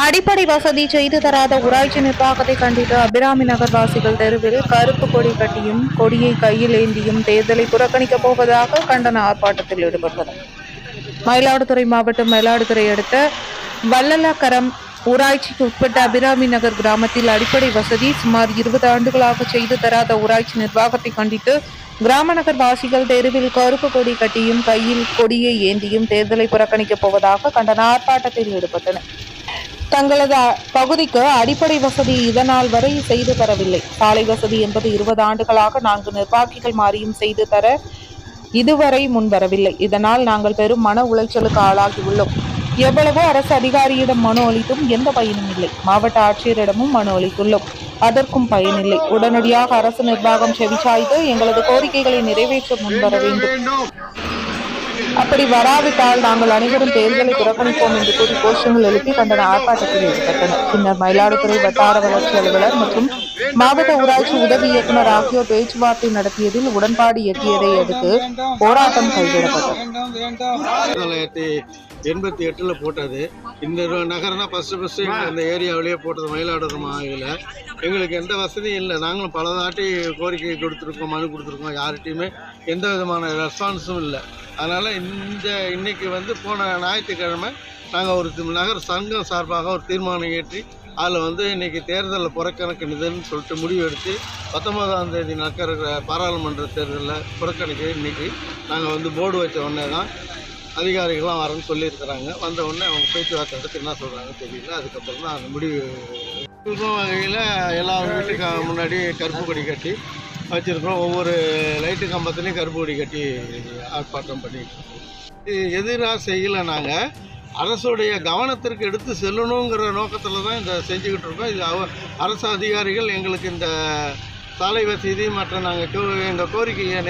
அடிப்படை வசதி செய்து தராத ஊராட்சி நிர்வாகத்தை கண்டித்து அபிராமி நகர் வாசிகள் தெருவில் கருப்பு கொடி கட்டியும் கொடியை கையில் ஏந்தியும் தேர்தலை புறக்கணிக்கப் போவதாக கண்டன ஆர்ப்பாட்டத்தில் ஈடுபட்டனர். மயிலாடுதுறை மாவட்டம் மயிலாடுதுறை அடுத்த வல்லலாக்கரம் ஊராட்சிக்கு உட்பட்ட அபிராமி நகர் கிராமத்தில் அடிப்படை வசதி சுமார் இருபது ஆண்டுகளாக செய்து தராத ஊராட்சி நிர்வாகத்தை கண்டித்து கிராம நகர் வாசிகள் தெருவில் கருப்பு கொடி கட்டியும் கையில் கொடியை ஏந்தியும் தேர்தலை புறக்கணிக்கப் போவதாக கண்டன ஆர்ப்பாட்டத்தில் ஈடுபட்டனர். தங்களது பகுதிக்கு அடிப்படை வசதி இதனால் வரை செய்து தரவில்லை. சாலை வசதி என்பது இருபது ஆண்டுகளாக நான்கு நிர்வாகிகள் மாறியும் செய்து தர இதுவரை முன்வரவில்லை இதனால் நாங்கள் பெரும் மன உளைச்சலுக்கு ஆளாகியுள்ளோம். எவ்வளவோ அரசு அதிகாரியிடம் மனு அளித்தும் எந்த பயனும் இல்லை. மாவட்ட ஆட்சியரிடமும் மனு அளித்துள்ளோம். அதற்கும் பயனில்லை உடனடியாக அரசு நிர்வாகம் செவிசாய்த்து எங்களது கோரிக்கைகளை நிறைவேற்ற முன்வர வேண்டும். அப்படி வராவிட்டால் நாங்கள் அனைவரும் தேர்தலை புறக்கணிப்போம் என்று கூறி கோஷங்கள் எழுப்பி கண்டன ஆர்ப்பாட்டத்தில் ஈடுபட்டனர். பின்னர் மயிலாடுதுறை வட்டார வளர்ச்சி அலுவலர் மற்றும் மாவட்ட ஊராட்சி உதவி இயக்குனர் ஆகியோர் பேச்சுவார்த்தை நடத்தியதில் உடன்பாடு எட்டியதை அடுத்து போராட்டம் கைவிடப்பட்டது. எண்பத்தி எட்டில் போட்டது. இந்த ஒரு நகரம் தான் ஃபஸ்ட்டு ஃபஸ்ட்டு இந்த ஏரியாவிலேயே போட்டது மயிலாடுதுறை மாவையில் எங்களுக்கு எந்த வசதியும் இல்லை. நாங்களும் பல தாட்டி கோரிக்கை கொடுத்துருக்கோம் மனு கொடுத்துருக்கோம் யார்கிட்டையுமே எந்த விதமான ரெஸ்பான்ஸும் இல்லை. அதனால் இந்த இன்னைக்கு வந்து போன ஞாயிற்றுக்கிழமை நாங்கள் ஒரு நகர் சங்கம் சார்பாக ஒரு தீர்மானம் ஏற்றி அதில் வந்து இன்னைக்கு தேர்தலில் புறக்கணிக்கணுதுன்னு சொல்லிட்டு முடிவு எடுத்து பத்தொன்பதாம் தேதி நடக்கிற பாராளுமன்ற தேர்தலில் புறக்கணிக்க இன்னைக்கு நாங்கள் வந்து போர்டு வச்ச உடனே தான் அதிகாரிகள்லாம் வரேன்னு சொல்லியிருக்கிறாங்க. வந்த உடனே அவங்க பேச்சுவார்த்தை எடுத்து என்ன சொல்கிறாங்க தெரியல. அதுக்கப்புறம் தான் அந்த முடிவு. இருக்கும் வகையில் எல்லா வீட்டுக்கு முன்னாடி கருப்பு கொடி கட்டி வச்சுருக்கோம் ஒவ்வொரு லைட்டு கம்பத்துலேயும் கருப்பு கொடி கட்டி ஆர்ப்பாட்டம் பண்ணிட்டு இருக்கோம். இது எதிராக செய்யலை நாங்கள் அரசுடைய கவனத்திற்கு எடுத்து செல்லணுங்கிற நோக்கத்தில் தான் இந்த செஞ்சுக்கிட்டு இருக்கோம். இது அவ அரசு அதிகாரிகள் எங்களுக்கு இந்த சாலை வசதி மற்ற நாங்கள் எங்கள் கோரிக்கையை